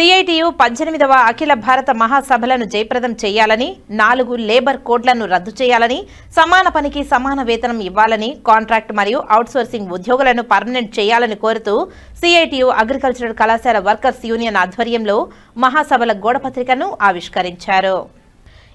CITU పద్దెనిమిదవ అఖిల భారత మహాసభలను జయప్రదం చేయాలని నాలుగు లేబర్ కోడ్లను రద్దు చేయాలని సమాన పనికి సమాన వేతనం ఇవ్వాలని కాంట్రాక్ట్ మరియు అవుట్సోర్సింగ్ ఉద్యోగులను పర్మనెంట్ చేయాలని కోరుతూ సిఐటియు అగ్రికల్చరల్ కళాశాల వర్కర్స్ యూనియన్ ఆధ్వర్యంలో మహాసభల గోడపత్రికను ఆవిష్కరించారు.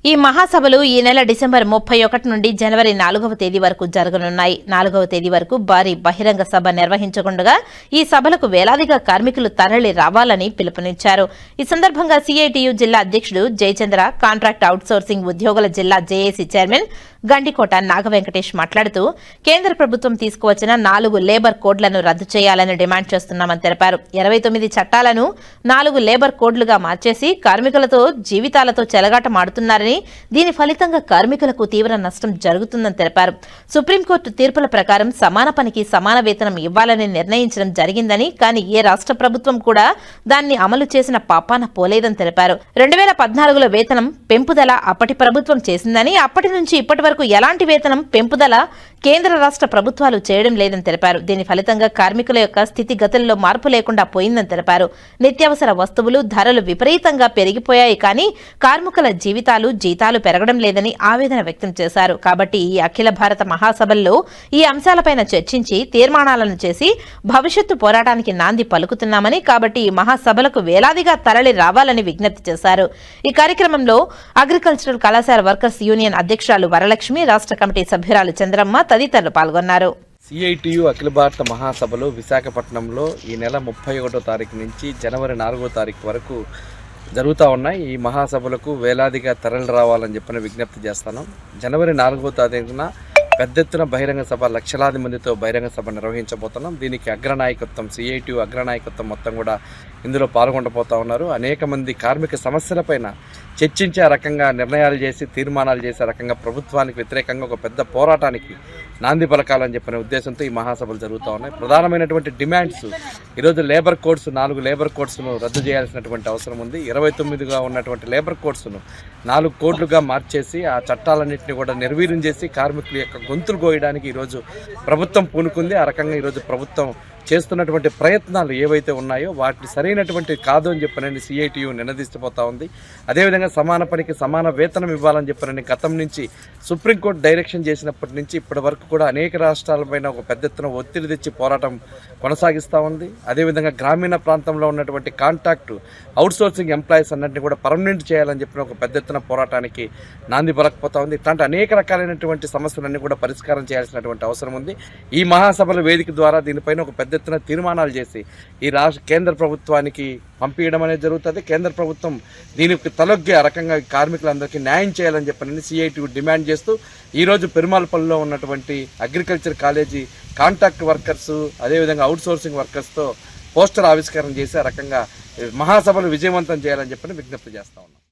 ఈ మహాసభలు ఈ నెల డిసెంబర్ ముప్పై ఒకటి నుండి జనవరి నాలుగవ తేదీ వరకు జరగనున్నాయి. నాలుగవ తేదీ వరకు భారీ బహిరంగ సభ నిర్వహించకుండా ఈ సభలకు వేలాదిగా కార్మికులు తరలి రావాలని పిలుపునిచ్చారు. ఈ సందర్భంగా సిఐటియు జిల్లా అధ్యక్షుడు జయచంద్ర కాంట్రాక్ట్ అవుట్సోర్సింగ్ ఉద్యోగుల జిల్లా జేఏసీ చైర్మన్ గండికోట నాగవెంకటేష్ మాట్లాడుతూ కేంద్ర ప్రభుత్వం తీసుకువచ్చిన నాలుగు లేబర్ కోడ్లను రద్దు చేయాలని డిమాండ్ చేస్తున్నామని తెలిపారు. ఇరవై తొమ్మిది చట్టాలను నాలుగు లేబర్ కోడ్లుగా మార్చేసి కార్మికులతో జీవితాలతో చెలగాటమాడుతున్నారని దీని ఫలితంగా కార్మికులకు తీవ్ర నష్టం జరుగుతుందని తెలిపారు. సుప్రీంకోర్టు తీర్పుల ప్రకారం సమాన పనికి సమాన వేతనం ఇవ్వాలని నిర్ణయించడం జరిగిందని కానీ ఏ రాష్ట్ర ప్రభుత్వం కూడా దాన్ని అమలు చేసిన పాపాన పోలేదని తెలిపారు. రెండు వేల పద్నాలుగులో వేతనం పెంపుదల అప్పటి ప్రభుత్వం చేసిందని అప్పటి నుంచి ఇప్పటి వరకు ఎలాంటి వేతనం పెంపుదల కేంద్ర రాష్ట్ర ప్రభుత్వాలు చేయడం లేదని తెలిపారు. దీని ఫలితంగా కార్మికుల యొక్క స్థితిగతుల్లో మార్పు లేకుండా పోయిందని తెలిపారు. నిత్యావసర వస్తువులు ధరలు విపరీతంగా పెరిగిపోయాయి కానీ కార్మికుల జీవితాలు జీతాలు పెరగడం లేదని ఆవేదన వ్యక్తం చేశారు. కాబట్టి ఈ అఖిల భారత మహాసభల్లో ఈ అంశాలపైన చర్చించి తీర్మానాలను చేసి భవిష్యత్తు పోరాటానికి నాంది పలుకుతున్నామని కాబట్టి ఈ మహాసభలకు వేలాదిగా తరలి రావాలని విజ్ఞప్తి చేశారు. ఈ కార్యక్రమంలో అగ్రికల్చరల్ కళాశాల వర్కర్స్ యూనియన్ అధ్యక్షురాలు వరలక్ష్మి రాష్ట్ర కమిటీ సభ్యురాలు చంద్రమ్మ తదితరులు పాల్గొన్నారు. సిఐటియు అఖిల భారత మహాసభలు విశాఖపట్నంలో ఈ నెల ముప్పై ఒకటో తారీఖు నుంచి జనవరి నాలుగో తారీఖు వరకు జరుగుతూ ఉన్నాయి. ఈ మహాసభలకు వేలాదిగా తరలి రావాలని చెప్పిన విజ్ఞప్తి చేస్తాను జనవరి నాలుగో తారీఖున పెద్ద ఎత్తున బహిరంగ సభ లక్షలాది మందితో బహిరంగ సభ నిర్వహించబోతున్నాం. దీనికి అగ్రనాయకత్వం సిఐటియు అగ్రనాయకత్వం మొత్తం కూడా ఇందులో పాల్గొనబోతా ఉన్నారు. అనేక మంది కార్మిక సమస్యలపైన చర్చించే రకంగా నిర్ణయాలు చేసి తీర్మానాలు చేసే రకంగా ప్రభుత్వానికి వ్యతిరేకంగా ఒక పెద్ద పోరాటానికి నాంది పలకాలని చెప్పిన ఉద్దేశంతో ఈ మహాసభలు జరుగుతూ ఉన్నాయి. ప్రధానమైనటువంటి డిమాండ్స్ ఈరోజు లేబర్ కోడ్స్ నాలుగు లేబర్ కోడ్స్ను రద్దు చేయాల్సినటువంటి అవసరం ఉంది. ఇరవై తొమ్మిదిగా ఉన్నటువంటి లేబర్ కోడ్స్ను నాలుగు కోడ్లుగా మార్చేసి ఆ చట్టాలన్నింటినీ కూడా నిర్వీర్యం చేసి కార్మికుల యొక్క గొంతులు కోయడానికి ఈరోజు ప్రభుత్వం పూనుకుంది. ఆ రకంగా ఈరోజు ప్రభుత్వం చేస్తున్నటువంటి ప్రయత్నాలు ఏవైతే ఉన్నాయో వాటిని సరైనటువంటి కాదు అని చెప్పనని సిఐటియు నినదిస్తపోతా ఉంది. అదేవిధంగా సమాన పనికి సమాన వేతనం ఇవ్వాలని చెప్పనని గతం నుంచి సుప్రీంకోర్టు డైరెక్షన్ చేసినప్పటి నుంచి ఇప్పటి వరకు కూడా అనేక రాష్ట్రాలపైన ఒక పెద్ద ఎత్తున ఒత్తిడి తెచ్చి పోరాటం కొనసాగిస్తూ ఉంది. అదేవిధంగా గ్రామీణ ప్రాంతంలో ఉన్నటువంటి కాంటాక్ట్ అవుట్సోర్సింగ్ ఎంప్లాయీస్ అన్నింటినీ కూడా పర్మనెంట్ చేయాలని చెప్పిన ఒక పెద్ద ఎత్తున పోరాటానికి నాంది పలకపోతా ఉంది. ఇట్లాంటి అనేక రకాలైనటువంటి సమస్యలన్నీ కూడా పరిష్కారం చేయాల్సినటువంటి అవసరం ఉంది. ఈ మహాసభల వేదిక ద్వారా దీనిపైన ఒక పెద్ద ఎత్తున తీర్మానాలు చేసి ఈ రాష్ట్ర కేంద్ర ప్రభుత్వానికి పంపించడం అనేది జరుగుతుంది. కేంద్ర ప్రభుత్వం దీనికి తలొగ్గే ఆ రకంగా కార్మికులందరికీ న్యాయం చేయాలని చెప్పనని సిఐటి డిమాండ్ చేస్తూ ఈరోజు పెరుమాళపల్లిలో ఉన్నటువంటి అగ్రికల్చర్ కాలేజీ కాంట్రాక్ట్ వర్కర్స్ అదేవిధంగా అవుట్సోర్సింగ్ వర్కర్స్తో పోస్టర్ ఆవిష్కరణ చేసి ఆ రకంగా మహాసభలు విజయవంతం చేయాలని చెప్పని విజ్ఞప్తి చేస్తా ఉన్నాం.